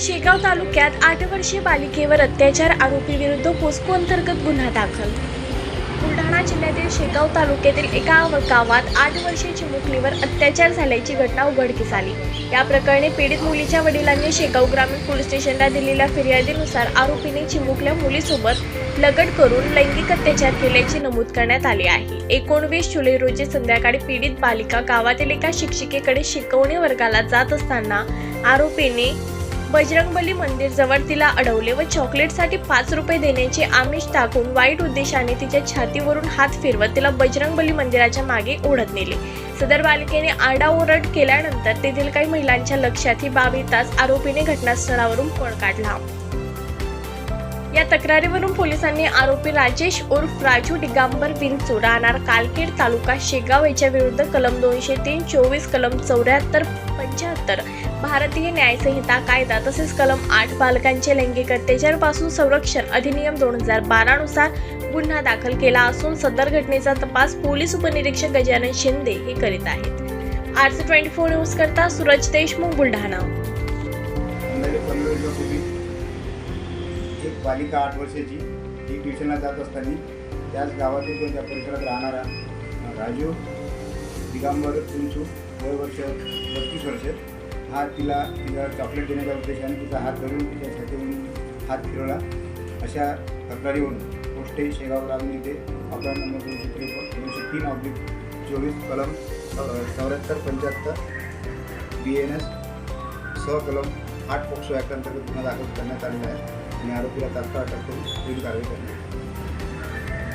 शेगाव तालुक्यात आठ वर्षीय बालिकेवर अत्याचार आरोपी विरुद्ध पोस्को अंतर्गत गुन्हा दाखल. बुलढाणा जिल्ह्यातील शेगाव तालुक्यातील एका गावात आठ वर्षीय चिमुकलीवर अत्याचार झाल्याची घटना उघडकीस आली. या प्रकरणी पीडित मुलीच्या वडिलांनी शेगाव ग्रामीण पोलीस स्टेशनला दिलेल्या फिर्यादीनुसार आरोपीने चिमुकल्या मुलीसोबत लगट करून लैंगिक अत्याचार केल्याचे नमूद करण्यात आले आहे. एकोणवीस जुलै रोजी संध्याकाळी पीडित बालिका गावातील एका शिक्षिकेकडे शिकवणी वर्गाला जात असताना आरोपीने बजरंगबली मंदिर जवळ तिला अडवले व चॉकलेटसाठी पाच रुपये देण्याचे आमिष टाकून वाईट उद्देशाने तिच्या छातीवरून हात फिरवत तिला बजरंगबली मंदिराच्या मागे ओढत नेले. सदर बालिकेने आरडाओरड केल्यानंतर तेथील काही महिलांच्या लक्षात ही बाब येताच आरोपीने घटनास्थळावरून पळ काढला. या तक्रारीवरून पोलिसांनी आरोपी राजेश उर्फ राजू दिगांबर विंचू राहणार कालखेड तालुका शेगाव याच्या विरुद्ध कलम दोनशे तीन चोवीस कलम चौऱ्याहत्तर पंच्याहत्तर भारतीय न्यायसंहिता कायदा तसेच कलम आठ बालकांचे लैंगिक अत्याचारपासून संरक्षण अधिनियम दोन हजार बारानुसार गुन्हा दाखल केला असून सदर घटनेचा तपास पोलीस उपनिरीक्षक गजानन शिंदे हे करीत आहेत. आरसी ट्वेंटी फोर न्यूज करता सूरज देशमुख बुलढाणा. एक बालिका आठ वर्षाची ती ट्युशनला जात असताना त्याच गावातील किंवा त्या परिसरात राहणारा राजू दिगांबर तुमचू वय वर्ष बत्तीस वर्ष हा तिला तिला चॉकलेट देण्याच्या उद्देशाने तिचा हात धरून तिच्या छातीवरून हात फिरवला. अशा तक्रारीवरून पोस्टे शेगाव ग्रामीण येथे अकरा नंबर दोनशे त्रेपन्न दोनशे तीन ऑब्लिक चोवीस कलम चौऱ्याहत्तर पंच्याहत्तर बी एन एस सहकलम आठ पोक्सो ॲक्ट अंतर्गत गुन्हा दाखल करण्यात आलेला आहे. आणि आरोपीला तात्काळ अटक करून पुढील कारवाई करण्यात आली.